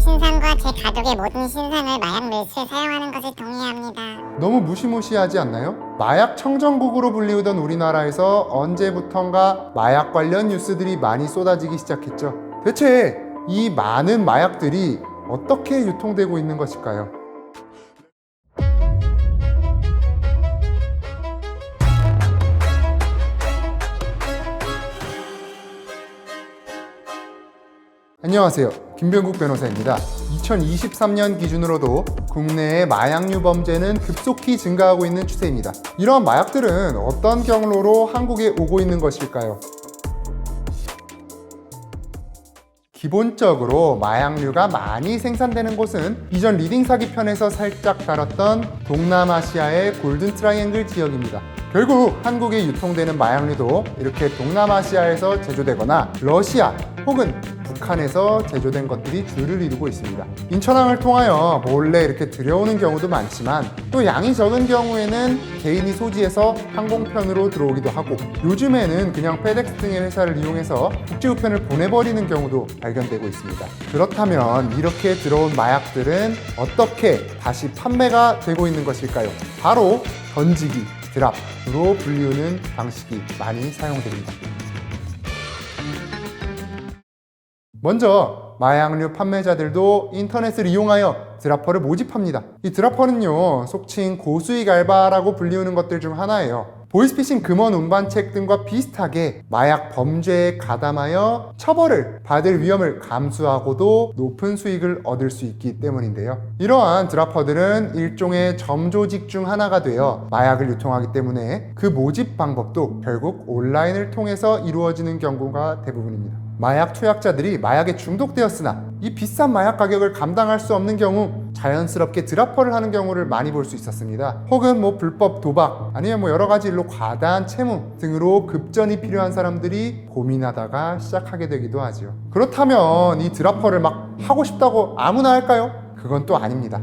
신상과 제 가족의 모든 신상을 마약 밀수에 사용하는 것을 동의합니다. 너무 무시무시하지 않나요? 마약 청정국으로 불리우던 우리나라에서 언제부턴가 마약 관련 뉴스들이 많이 쏟아지기 시작했죠. 대체 이 많은 마약들이 어떻게 유통되고 있는 것일까요? 안녕하세요. 김병국 변호사입니다. 2023년 기준으로도 국내의 마약류 범죄는 급속히 증가하고 있는 추세입니다. 이러한 마약들은 어떤 경로로 한국에 오고 있는 것일까요? 기본적으로 마약류가 많이 생산되는 곳은 이전 리딩 사기 편에서 살짝 다뤘던 동남아시아의 골든 트라이앵글 지역입니다. 결국 한국에 유통되는 마약류도 이렇게 동남아시아에서 제조되거나 러시아 혹은 북한에서 제조된 것들이 주를 이루고 있습니다. 인천항을 통하여 몰래 이렇게 들여오는 경우도 많지만 또 양이 적은 경우에는 개인이 소지해서 항공편으로 들어오기도 하고 요즘에는 그냥 페덱스 등의 회사를 이용해서 국제우편을 보내버리는 경우도 발견되고 있습니다. 그렇다면 이렇게 들어온 마약들은 어떻게 다시 판매가 되고 있는 것일까요? 바로 던지기, 드랍으로 불리우는 방식이 많이 사용됩니다. 먼저 마약류 판매자들도 인터넷을 이용하여 드라퍼를 모집합니다. 이 드라퍼는요, 속칭 고수익 알바라고 불리우는 것들 중 하나예요. 보이스피싱 금원 운반책 등과 비슷하게 마약 범죄에 가담하여 처벌을 받을 위험을 감수하고도 높은 수익을 얻을 수 있기 때문인데요. 이러한 드라퍼들은 일종의 점조직 중 하나가 되어 마약을 유통하기 때문에 그 모집 방법도 결국 온라인을 통해서 이루어지는 경우가 대부분입니다. 마약 투약자들이 마약에 중독되었으나 이 비싼 마약 가격을 감당할 수 없는 경우 자연스럽게 드라퍼를 하는 경우를 많이 볼 수 있었습니다. 혹은 뭐 불법 도박 아니면 뭐 여러 가지 일로 과다한 채무 등으로 급전이 필요한 사람들이 고민하다가 시작하게 되기도 하지요. 그렇다면 이 드라퍼를 막 하고 싶다고 아무나 할까요? 그건 또 아닙니다.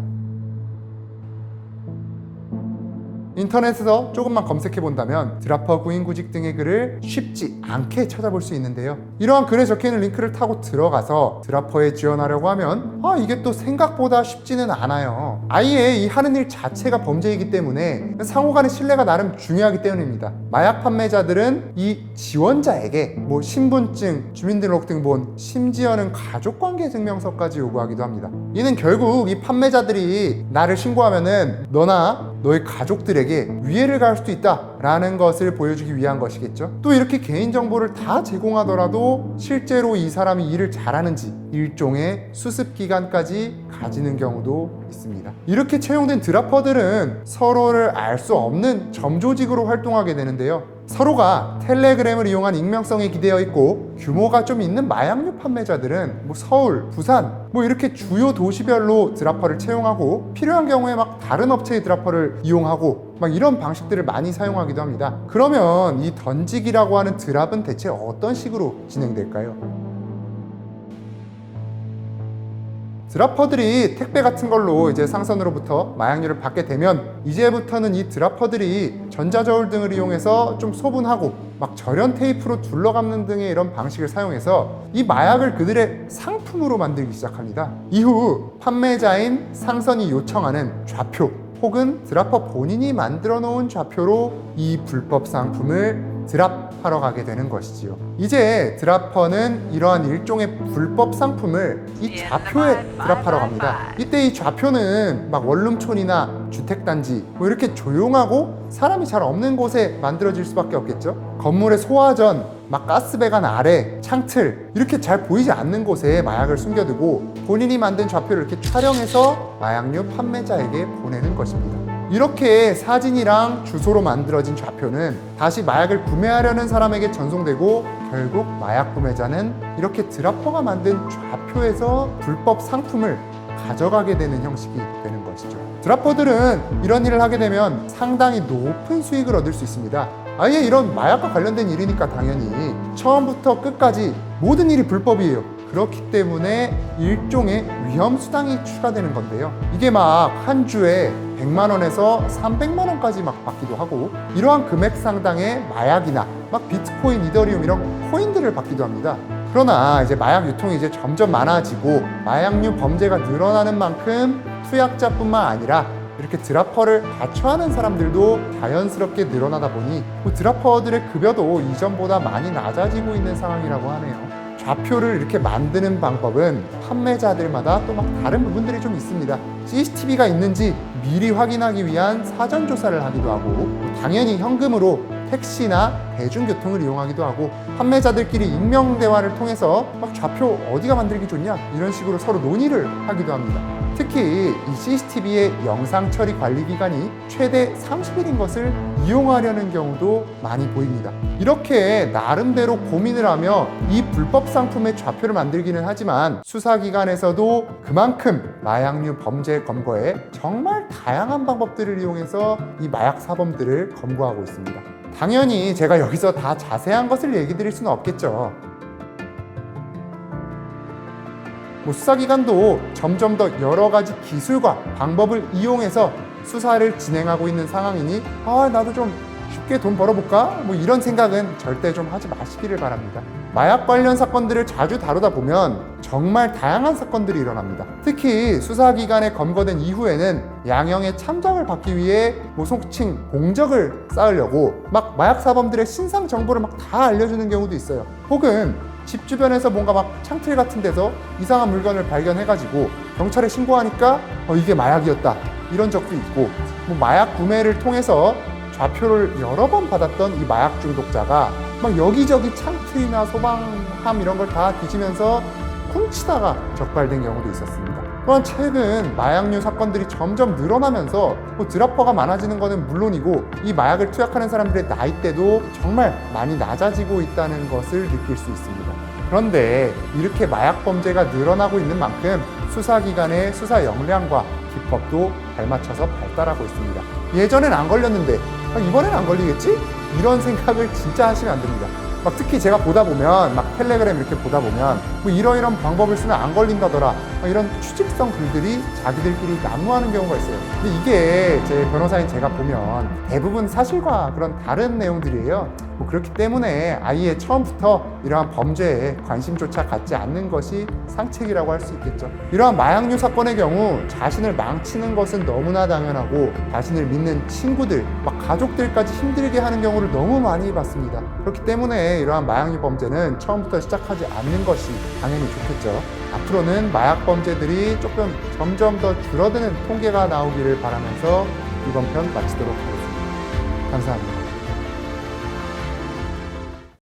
인터넷에서 조금만 검색해 본다면 드라퍼 구인 구직 등의 글을 쉽지 않게 찾아볼 수 있는데요. 이러한 글에 적혀 있는 링크를 타고 들어가서 드라퍼에 지원하려고 하면 아 이게 또 생각보다 쉽지는 않아요. 아예 이 하는 일 자체가 범죄이기 때문에 상호간의 신뢰가 나름 중요하기 때문입니다. 마약 판매자들은 이 지원자에게 뭐 신분증, 주민등록등본, 심지어는 가족관계 증명서까지 요구하기도 합니다. 이는 결국 이 판매자들이 나를 신고하면은 너나 너의 가족들에게 위해를 가할 수도 있다라는 것을 보여주기 위한 것이겠죠. 또 이렇게 개인 정보를 다 제공하더라도 실제로 이 사람이 일을 잘하는지 일종의 수습 기간까지 가지는 경우도 있습니다. 이렇게 채용된 드라퍼들은 서로를 알 수 없는 점조직으로 활동하게 되는데요. 서로가 텔레그램을 이용한 익명성에 기대어 있고 규모가 좀 있는 마약류 판매자들은 뭐 서울, 부산 뭐 이렇게 주요 도시별로 드라퍼를 채용하고 필요한 경우에 막 다른 업체의 드라퍼를 이용하고 막 이런 방식들을 많이 사용하기도 합니다. 그러면 이 던지기라고 하는 드랍은 대체 어떤 식으로 진행될까요? 드라퍼들이 택배 같은 걸로 이제 상선으로부터 마약류를 받게 되면 이제부터는 이 드라퍼들이 전자저울 등을 이용해서 좀 소분하고 막 절연 테이프로 둘러감는 등의 이런 방식을 사용해서 이 마약을 그들의 상품으로 만들기 시작합니다. 이후 판매자인 상선이 요청하는 좌표 혹은 드라퍼 본인이 만들어 놓은 좌표로 이 불법 상품을 드랍하러 가게 되는 것이지요. 이제 드라퍼는 이러한 일종의 불법 상품을 이 좌표에 드랍하러 갑니다. 이때 이 좌표는 막 원룸촌이나 주택단지 뭐 이렇게 조용하고 사람이 잘 없는 곳에 만들어질 수밖에 없겠죠. 건물의 소화전, 막 가스배관 아래, 창틀 이렇게 잘 보이지 않는 곳에 마약을 숨겨두고 본인이 만든 좌표를 이렇게 촬영해서 마약류 판매자에게 보내는 것입니다. 이렇게 사진이랑 주소로 만들어진 좌표는 다시 마약을 구매하려는 사람에게 전송되고 결국 마약 구매자는 이렇게 드라퍼가 만든 좌표에서 불법 상품을 가져가게 되는 형식이 되는 것이죠. 드라퍼들은 이런 일을 하게 되면 상당히 높은 수익을 얻을 수 있습니다. 아예 이런 마약과 관련된 일이니까 당연히 처음부터 끝까지 모든 일이 불법이에요. 그렇기 때문에 일종의 위험 수당이 추가되는 건데요. 이게 막 한 주에 100만 원에서 300만 원까지 막 받기도 하고 이러한 금액 상당의 마약이나 막 비트코인, 이더리움 이런 코인들을 받기도 합니다. 그러나 이제 마약 유통이 이제 점점 많아지고 마약류 범죄가 늘어나는 만큼 투약자뿐만 아니라 이렇게 드라퍼를 자처하는 사람들도 자연스럽게 늘어나다 보니 뭐 드라퍼들의 급여도 이전보다 많이 낮아지고 있는 상황이라고 하네요. 좌표를 이렇게 만드는 방법은 판매자들마다 또 막 다른 부분들이 좀 있습니다. CCTV가 있는지 미리 확인하기 위한 사전 조사를 하기도 하고 뭐 당연히 현금으로 택시나 대중교통을 이용하기도 하고 판매자들끼리 익명 대화를 통해서 막 좌표 어디가 만들기 좋냐 이런 식으로 서로 논의를 하기도 합니다. 특히 이 CCTV의 영상 처리 관리 기간이 최대 30일인 것을 이용하려는 경우도 많이 보입니다. 이렇게 나름대로 고민을 하며 이 불법 상품의 좌표를 만들기는 하지만 수사기관에서도 그만큼 마약류 범죄 검거에 정말 다양한 방법들을 이용해서 이 마약 사범들을 검거하고 있습니다. 당연히 제가 여기서 다 자세한 것을 얘기 드릴 수는 없겠죠. 뭐 수사기관도 점점 더 여러 가지 기술과 방법을 이용해서 수사를 진행하고 있는 상황이니 아 나도 좀 쉽게 돈 벌어볼까? 뭐 이런 생각은 절대 좀 하지 마시기를 바랍니다. 마약 관련 사건들을 자주 다루다 보면 정말 다양한 사건들이 일어납니다. 특히 수사기관에 검거된 이후에는 양형의 참작을 받기 위해 뭐 속칭 공적을 쌓으려고 막 마약 사범들의 신상 정보를 막 다 알려주는 경우도 있어요. 혹은 집 주변에서 뭔가 막 창틀 같은 데서 이상한 물건을 발견해가지고 경찰에 신고하니까 어, 이게 마약이었다 이런 적도 있고 뭐 마약 구매를 통해서 좌표를 여러 번 받았던 이 마약 중독자가 막 여기저기 창틀이나 소방함 이런 걸 다 뒤지면서 훔치다가 적발된 경우도 있었습니다. 또한 최근 마약류 사건들이 점점 늘어나면서 뭐 드라퍼가 많아지는 것은 물론이고 이 마약을 투약하는 사람들의 나이대도 정말 많이 낮아지고 있다는 것을 느낄 수 있습니다. 그런데 이렇게 마약 범죄가 늘어나고 있는 만큼 수사기관의 수사 역량과 기법도 발맞춰서 발달하고 있습니다. 예전엔 안 걸렸는데 아, 이번엔 안 걸리겠지? 이런 생각을 진짜 하시면 안 됩니다. 막 특히 제가 보다 보면 막 텔레그램 이렇게 보다 보면 뭐 이런 방법을 쓰면 안 걸린다더라 막 이런 추직성 글들이 자기들끼리 난무하는 경우가 있어요. 근데 이게 제 변호사인 제가 보면 대부분 사실과 그런 다른 내용들이에요. 뭐 그렇기 때문에 아예 처음부터 이러한 범죄에 관심조차 갖지 않는 것이 상책이라고 할 수 있겠죠. 이러한 마약류 사건의 경우 자신을 망치는 것은 너무나 당연하고 자신을 믿는 친구들, 막 가족들까지 힘들게 하는 경우를 너무 많이 봤습니다. 그렇기 때문에 이러한 마약류 범죄는 처음부터 시작하지 않는 것이 당연히 좋겠죠. 앞으로는 마약 범죄들이 조금 점점 더 줄어드는 통계가 나오기를 바라면서 이번 편 마치도록 하겠습니다. 감사합니다.